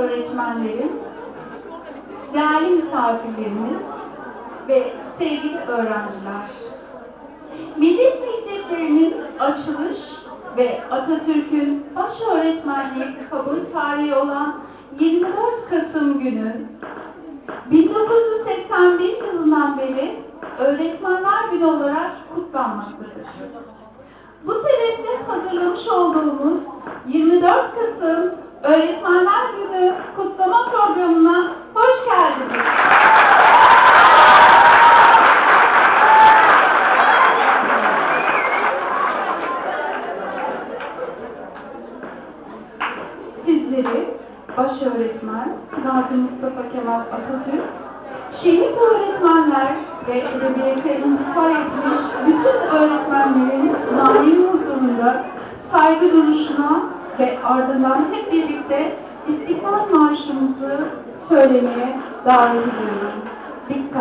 öğretmenlerim, değerli misafirlerimiz ve sevgili öğrenciler. Millet Mekteplerinin açılış ve Atatürk'ün baş öğretmenliği kabul tarihi olan 24 Kasım günü 1981 yılından beri Öğretmenler Günü olarak kutlanmaktadır. Bu sebeple hazırlamış olduğumuz 24 Kasım Öğretmenler Günü kutlama programına hoş geldiniz. Sizleri baş öğretmen Gazi Mustafa Kemal Atatürk, şehit öğretmenler ve edebiyata intikal etmiş bütün öğretmenlerin manevi huzurunda saygı duruşuna ve ardından hep birlikte İstiklal Marşımızı söylemeye davet ediyorum. Dikkat!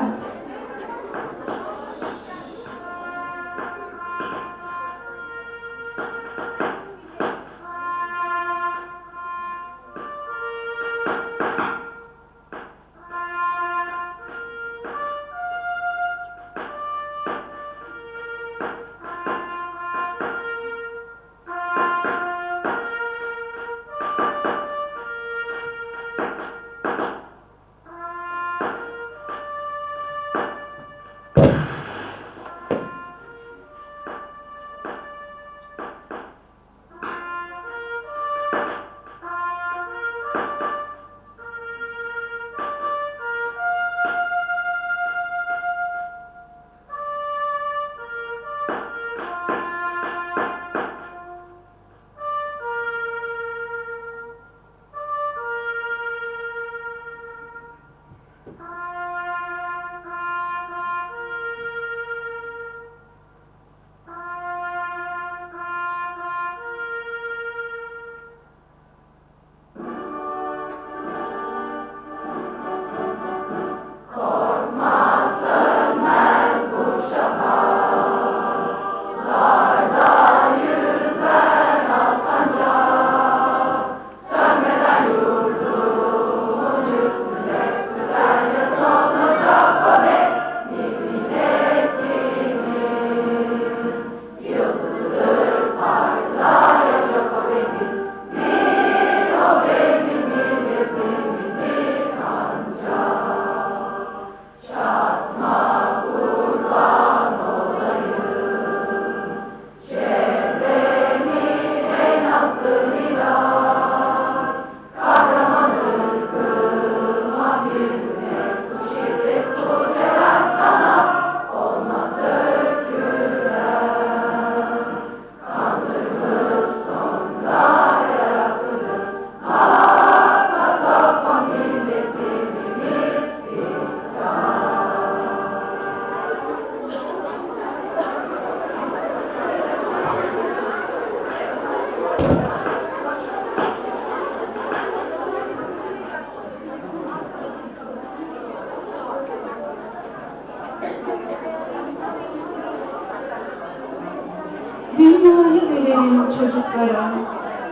Verelim çocuklara.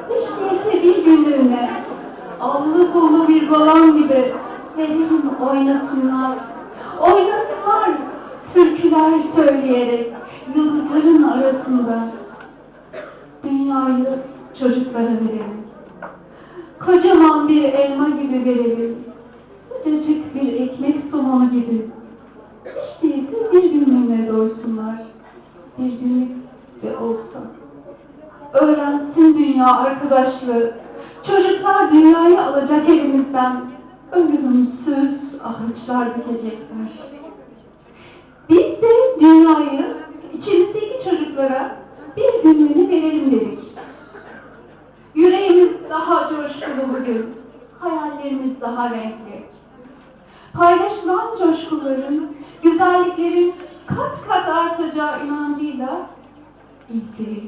Hiç değilse bir günlüğüne. Allı kolu bir balon gibi verelim oynasınlar. Oynasınlar türküler söyleyerek yıldızların arasında. Dünyayı çocuklara verelim. Kocaman bir elma gibi verelim. Sıcacık bir ekmek somonu gibi. Hiç değilse bir günlüğüne doysunlar. Bir günlük de olsa. Öğrensin dünya arkadaşlığı. Çocuklar dünyayı alacak elimizden. Ölümsüz ağaçlar dikecekler. Biz de dünyayı içimizdeki çocuklara bir günlüğüne verelim dedik. Yüreğimiz daha coşkulu bugün. Hayallerimiz daha renkli. Paylaşılan coşkuların, güzelliklerin kat kat artacağı inancıyla iyi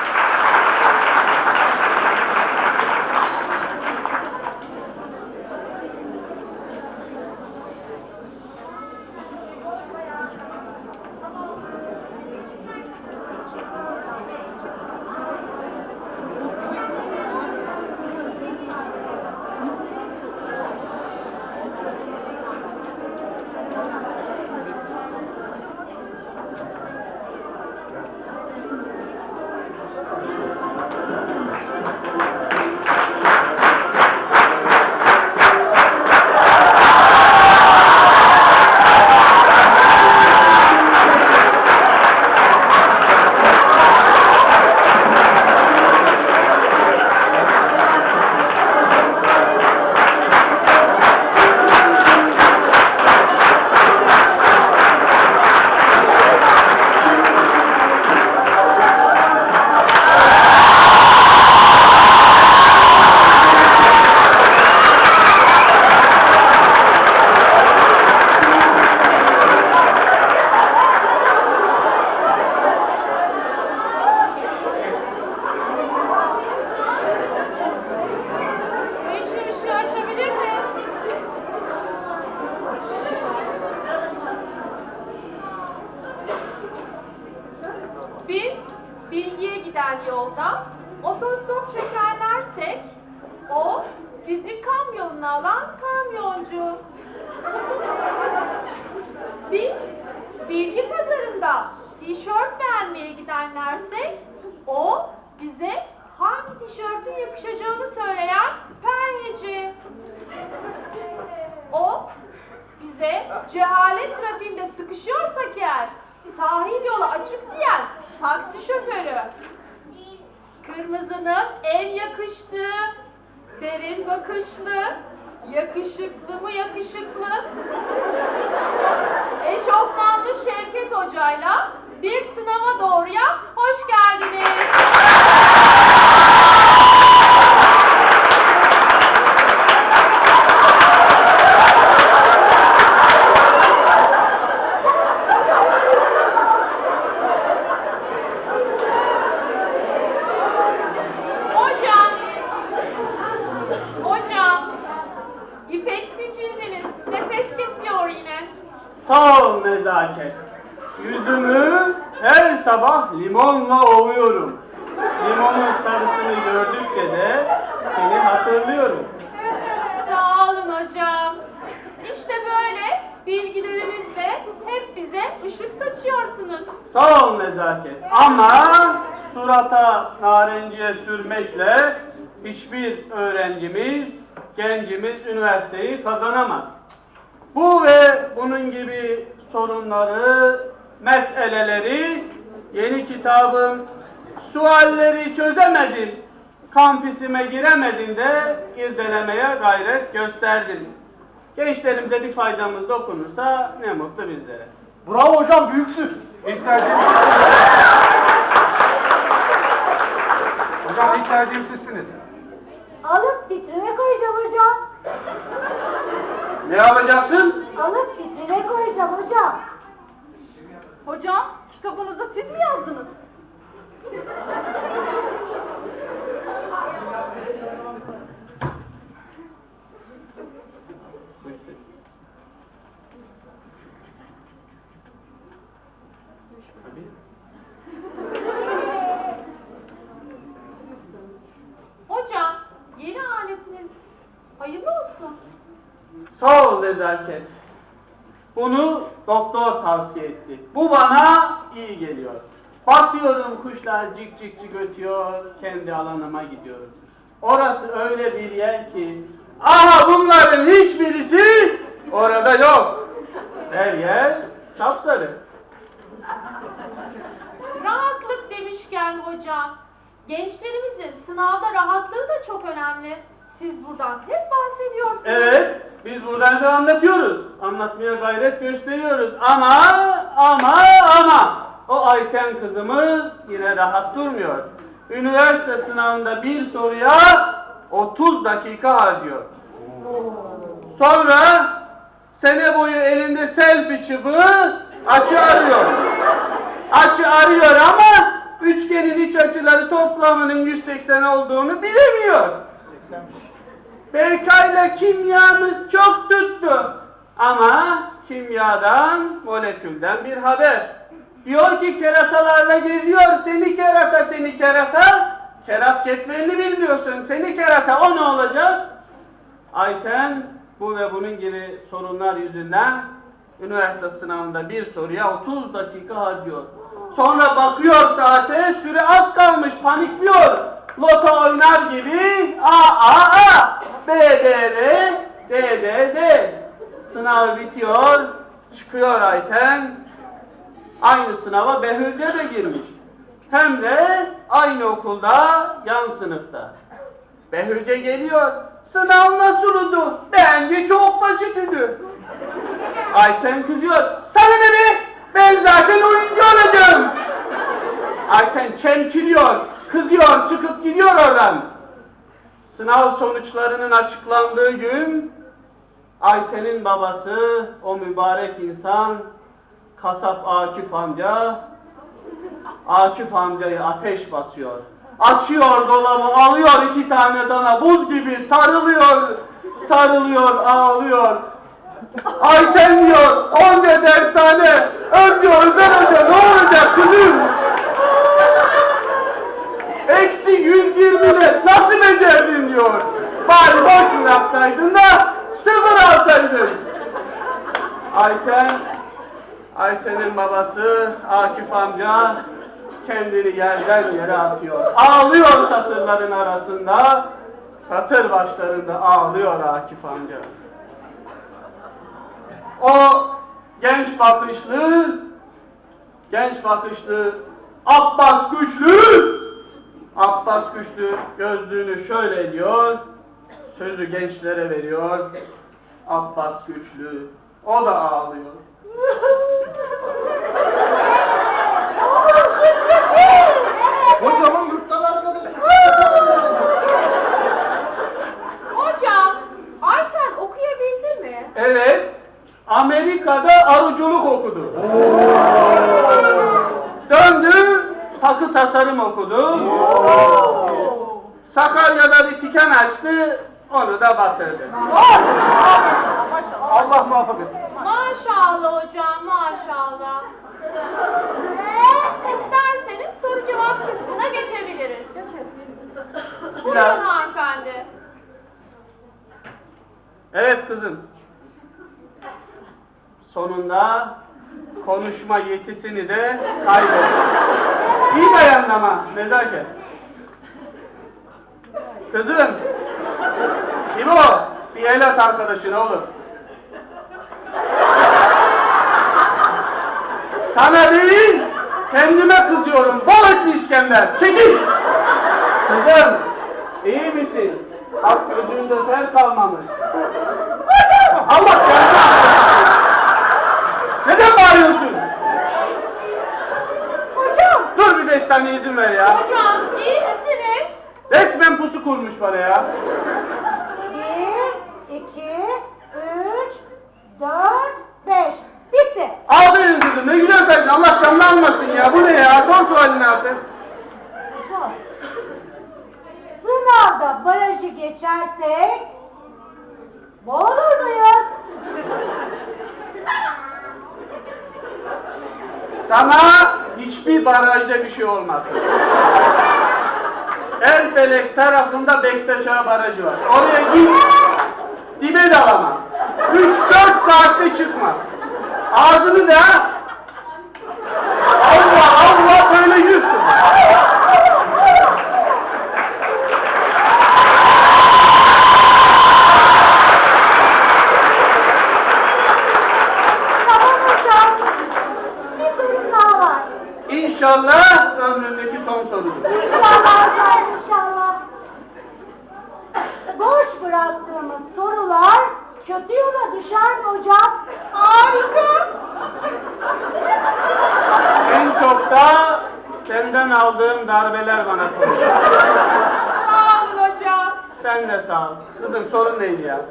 kitabını alan kamyoncu. Biz bilgi pazarında tişört beğenmeye gidenlerse o bize hangi tişörtün yakışacağını söyleyen peryeci. O bize cehalet trafiğinde sıkışıyorsak eğer sahil yolu açık diyen taksi şoförü. Kırmızının en yakıştığı, derin bakışlı, yakışıklı mı yakışıklı, eşofmanlı Şevket Hoca'yla bir sınava doğruya hoş geldiniz. Hocam, hocam, İpekli cildiniz nefes kesiyor yine. Sağ ol nezaket. Yüzümü her sabah limonla ovuyorum. Limonun sarısını gördükçe de seni hatırlıyorum. Sağ olun hocam. İşte böyle bilgilerinizle hep bize ışık saçıyorsunuz. Sağ ol nezaket. Ama surata narenciye sürmekle hiçbir öğrencimiz, gencimiz üniversiteyi kazanamaz. Bu ve bunun gibi sorunları, meseleleri yeni kitabım sualleri çözemedim, kampüsüme giremedim de irdelemeye gayret gösterdim. Gençlerimize bir faydamız dokunursa ne mutlu bizlere. Bravo hocam büyüksün. İlk tercihim Hocam ilk tercihim sizsiniz. Alıp vitrine koyacağım hocam. Ne alacaksın? Alıp vitrine koyacağım hocam. Hocam, kitabınızı siz mi yazdınız? Hocam, yeni aletiniz hayırlı olsun. Sağ ol nezaket. Bunu doktor tavsiye etti. Bu bana iyi geliyor. Bakıyorum kuşlar cik cik cik ötüyor, kendi alanıma gidiyorum. Orası öyle bir yer ki, aha bunların hiçbirisi orada yok. Her yer sapsarı. Rahatlık demişken hocam, gençlerimizin sınavda rahatlığı da çok önemli. Siz buradan hep bahsediyorsunuz. Evet, biz buradan da anlatıyoruz. Anlatmaya gayret gösteriyoruz. Ama, ama, ama o Ayten kızımız yine rahat durmuyor. Üniversite sınavında bir soruya 30 dakika harcıyor. Sonra sene boyu elinde selfie çubuğu açı arıyor. Açı arıyor ama üçgenin iç açıları toplamının 180 olduğunu bilemiyor. Berkay'la kimyamız çok tuttu. Ama kimyadan, molekülden bir haber. Diyor ki kerasalarla geziyor. Seni kerata, seni kerata. Kerat cetvelini bilmiyorsun. Seni kerata. O ne olacak? Ayten bu ve bunun gibi sorunlar yüzünden üniversite sınavında bir soruya 30 dakika harcıyor. Sonra bakıyor saate süre az kalmış panikliyor. Loto oynar gibi A A A B B B D D D Sınav bitiyor. Çıkıyor Ayten. Aynı sınava Behülce de girmiş. Hem de aynı okulda yan sınıfta. Behülce geliyor. Sınav nasıldı? Bence çok basitti. Ayten kızıyor. Sana ne be? Ben zaten oyuncu olacağım. Ayten çemkiriyor, kızıyor, çıkıp gidiyor oradan. Sınav sonuçlarının açıklandığı gün Ayten'in babası, o mübarek insan, kasap Akif amca, Akif amcayı ateş basıyor. Açıyor dolabı, alıyor iki tane dana, buz gibi sarılıyor, sarılıyor, ağlıyor. Ayten diyor, onca dershane, önce özel hoca, ne olacak kızım? Eksi 120 ne, nasıl becerdin diyor. Bari boş yapsaydın da sıfır alsaydın. Ayten, Ayten'in babası Akif amca kendini yerden yere atıyor. Ağlıyor satırların arasında. Satır başlarında ağlıyor Akif amca. O genç bakışlı, genç bakışlı Abbas Güçlü, Abbas Güçlü gözlüğünü şöyle ediyor, sözü gençlere veriyor. Abbas Güçlü, o da ağlıyor. Hocamın yurttan arkadaşı. Hocam, Ayten okuyabildi mi? Evet, Amerika'da arıcılık okudu. Takı tasarım okudu. Sakarya'da bir tiken açtı, onu da batırdı. Allah muhafaza etsin. Maşallah hocam, maşallah. İsterseniz soru cevap kısmına geçebiliriz. Buyurun Biraz. hanımefendi. Evet kızım. Sonunda konuşma yetisini de kaybettim. İyi dayan ama nezaket. Kızım. Kim o? Bir el at arkadaşına olur. Sana değil, kendime kızıyorum. Bol etli İskender. Çekil! Kızım, iyi misin? Bak gözünde sen kalmamış. Allah canına! Neden bağırıyorsun? Hocam. Dur bir beş saniye izin ver ya. Hocam, iyi misiniz? Resmen pusu kurmuş bana ya. Bir, iki, üç, dört, beş. Bitti. Aferin kızım ne güzel saçın. Allah canını almasın ya. Bu ne ya? Son sualini artık. Sınavda barajı geçersek boğulur muyuz? Sana hiçbir barajda bir şey olmaz. Erfelek tarafında Bektaşa Barajı var. Oraya git, dibe dalama. 3-4 saatte çıkma. Ağzını da Allah Allah böyle yüzsün. Tamam hocam. Bir sorum daha var. İnşallah ömründeki son sorudur. İnşallah hocam inşallah. Boş bıraktığımız sorular kötü yola düşer mi hocam? Harika. En çok da senden aldığım darbeler bana soruyor. Sağ olun hocam. Sen de sağ ol. Kızım sorun neydi ya?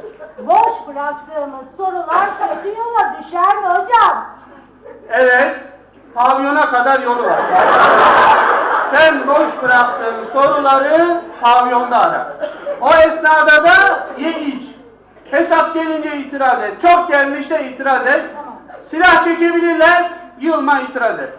Boş bıraktığımız sorular kötü yola düşer mi hocam? Evet, pavyona kadar yolu var. Sen boş bıraktığın soruları pavyonda ara. O esnada da ye iç. Hesap gelince itiraz et. Çok gelmiş de itiraz et. Silah çekebilirler, yılma itiraz et.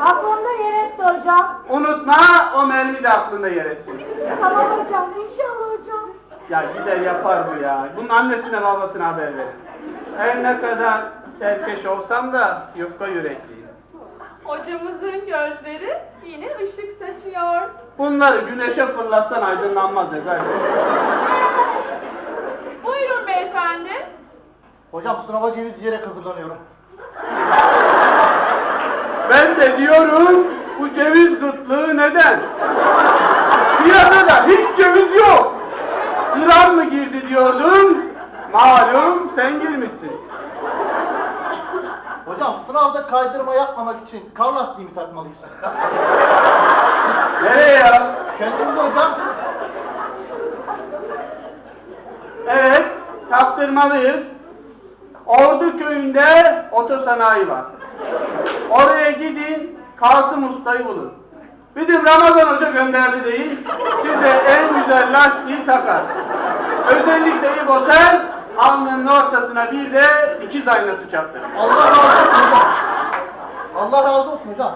Aklımda yer etti hocam. Unutma, o mermi de aklında yer etsin. Tamam hocam inşallah hocam. Ya gider yapar bu ya. Bunun annesine babasına haber verin. Her ne kadar serkeş olsam da yufka yürekliyim. Hocamızın gözleri yine ışık saçıyor. Bunları güneşe fırlatsan aydınlanmaz efendim. Buyurun beyefendi. Hocam sınava ceviz yiyerek hazırlanıyorum. Ben de diyorum bu ceviz kıtlığı neden? Piyasada hiç ceviz yok. İran mı girdi diyordun? Malum sen girmişsin. Hocam sınavda kaydırma yapmamak için kar lastiği mi takmalıyız? Nereye ya? Kendinize hocam. Evet, taktırmalıyız. Ordu köyünde otosanayi var. Oraya gidin, Kasım Usta'yı bulun. Bizim Ramazan Hoca gönderdi değil, size en güzel lastiği takar. Özellikle İbo sen, alnının ortasına bir de dikiz aynası çaktırır. Allah razı olsun hocam. Allah razı olsun hocam.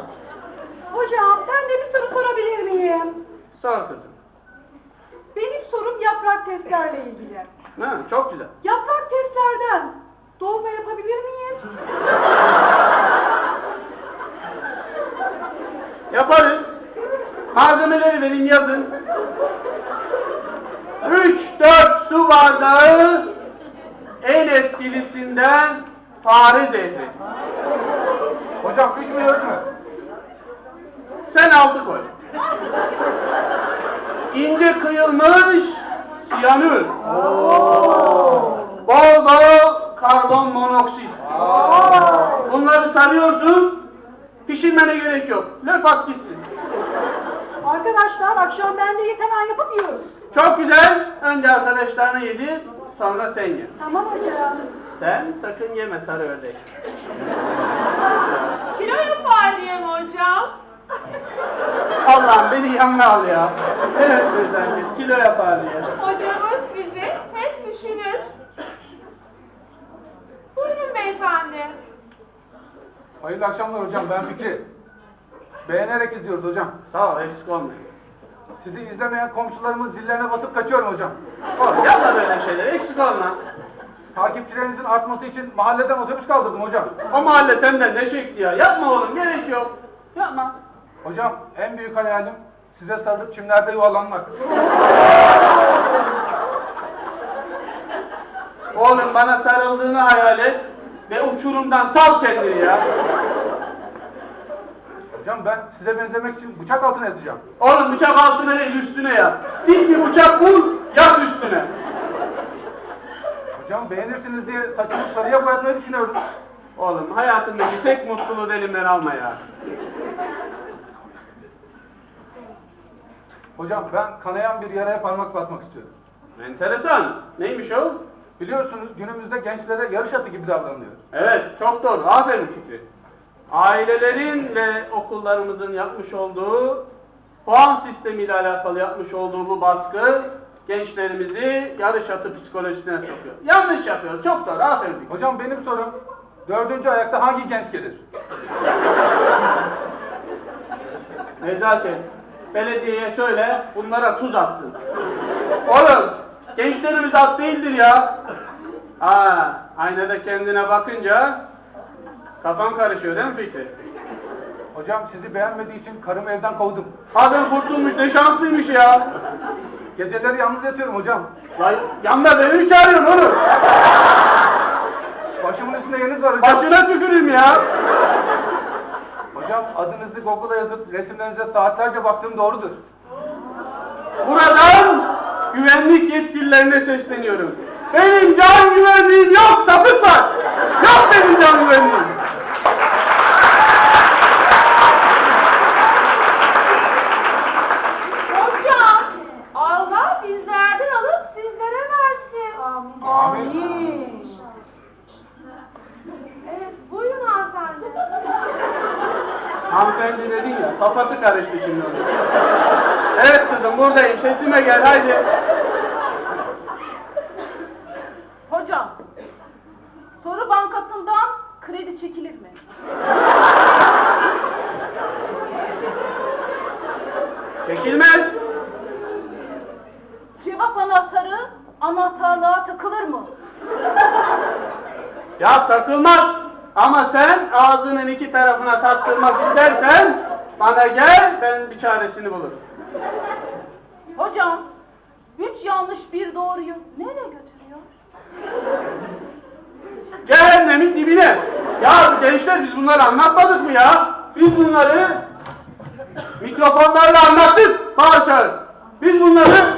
Hocam ben de bir soru sorabilir miyim? Sor kızım. Benim sorum yaprak testlerle ilgili. Ha, çok güzel. Yaprak testlerden dolma yapabilir miyiz? Yaparız. Malzemeleri verin yazın. 3-4 su bardağı en etkilisinden fare zehri. Hocam üç dört mü? Sen altı koy. İnce kıyılmış siyanür. Bol bol karbon monoksit. Bunları sarıyorsun. Pişirmene gerek yok. Löp gitsin. Arkadaşlar akşam ben de hemen yapıp yiyoruz. Çok güzel. Önce arkadaşlarına yedir, sonra sen ye. Tamam hocam. Sen sakın yeme sarı ördek. Kilo yapar diye mi hocam? Allah'ım beni yanına al ya. Evet sen kilo yapar diye. Hocamız bizi hep düşünür. Buyurun beyefendi. Hayırlı akşamlar hocam ben Fikri. Beğenerek izliyoruz hocam. Sağ ol eksik olma. Sizi izlemeyen komşularımın zillerine batıp kaçıyorum hocam. Oğlum yapma böyle şeyler eksik olma. Takipçilerinizin artması için mahalleden otobüs kaldırdım hocam. O mahalle senden ne çekti ya? Yapma oğlum gerek yok. Yapma. Hocam en büyük hayalim size sarılıp çimlerde yuvarlanmak. Oğlum bana sarıldığını hayal et ve uçurumdan sal kendini ya. Hocam ben size benzemek için bıçak altına yatacağım. Oğlum bıçak altına değil üstüne yat. Dik bir bıçak bul, yat üstüne. Hocam beğenirsiniz diye saçımı sarıya boyatmayı düşünüyorum. Oğlum hayatındaki tek mutluluğu elimden alma ya. Hocam ben kanayan bir yaraya parmak basmak istiyorum. Enteresan. Neymiş o? Biliyorsunuz günümüzde gençlere yarış atı gibi davranılıyor. Evet, çok doğru. Aferin Fikri. Ailelerin ve okullarımızın yapmış olduğu puan sistemiyle alakalı yapmış olduğu bu baskı gençlerimizi yarış atı psikolojisine sokuyor. Yanlış yapıyor. Çok doğru. Aferin. Hocam benim sorum dördüncü ayakta hangi genç gelir? Nezaket. Belediyeye söyle bunlara tuz atsın. Oğlum gençlerimiz at değildir ya. Ha, aynada kendine bakınca kafan karışıyor değil mi Fikri? Hocam sizi beğenmediği için karımı evden kovdum. Kadın kurtulmuş ne şanslıymış ya. Geceleri yalnız yatıyorum hocam. Lan yanında beni mi çağırıyorsun oğlum? Başımın üstünde yeriniz var hocam. Başına tüküreyim ya. Hocam adınızı Google'a yazıp resimlerinize saatlerce baktığım doğrudur. Buradan güvenlik yetkililerine sesleniyorum. Benim can güvenliğim yok sapık var. Yok benim can güvenliğim. Hocam, Allah bizlerden alıp sizlere versin. Amin. Evet, buyurun hanımefendi. Hanımefendi dedin ya, kafası karıştı şimdi onun. Evet kızım buradayım, sesime gel haydi. Hocam, soru bankasından kredi çekilir mi? Çekilmez. Cevap anahtarı anahtarlığa takılır mı? Ya takılmaz. Ama sen ağzının iki tarafına taktırmak istersen bana gel ben bir çaresini bulurum. Hocam, üç yanlış bir doğruyu nereye götürüyor? Cehennemin dibine. Ya gençler biz bunları anlatmadık mı ya? Biz bunları mikrofonlarla anlattık. Bağışlar. Biz bunları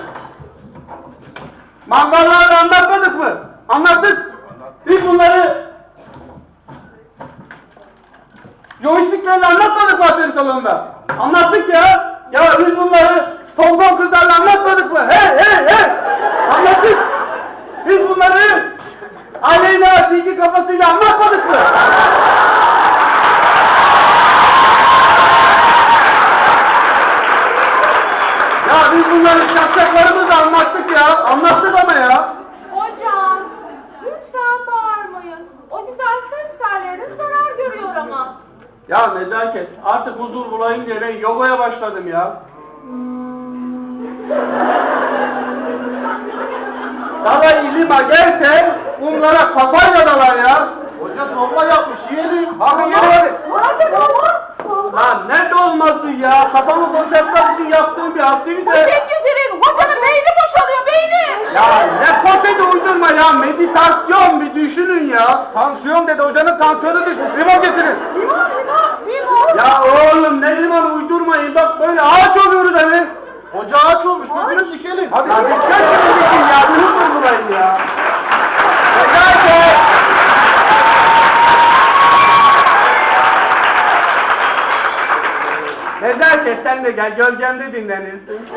mangallarla anlatmadık mı? Anlattık. Biz bunları joysticklerle anlatmadık mı salonunda? Anlattık ya. Ya biz bunları tombon kızlarla anlatmadık mı? He he he. Anlattık. Biz bunları Aleyna Tilki kafasıyla anlatmadık mı? ya biz bunları şapşaklarımızla anlattık ya. Anlattık ama ya. Hocam, lütfen bağırmayın. O güzel ses telleriniz zarar görüyor ama. Ya nezaket artık huzur bulayım diye ben yogaya başladım ya. Dalayı lima gelse bunlara kafayla dalar ya. Hoca dolma yapmış yiyelim. Bakın yeri hadi. Hadi baba. Lan ne dolması ya? Kafamı boşaltmak için yaptığım bir aktivite. Teşekkür Hocanın beyni boşalıyor beyni. Ya ne poteti uydurma ya. Meditasyon bir düşünün ya. Tansiyon dedi hocanın tansiyonu düşmüş. Limon getirin. Limon limon. Limon. Ya oğlum ne zaman uydurmayın. Bak böyle ağaç oluyoruz hani. Ocağı aç olmuş, gözünü dikelim. Hadi, şey hadi. Sen de dikin ya, bunu durdulayın şey ya. Nerede? Nezaket sen de gel, gölgemde dinlenirsin.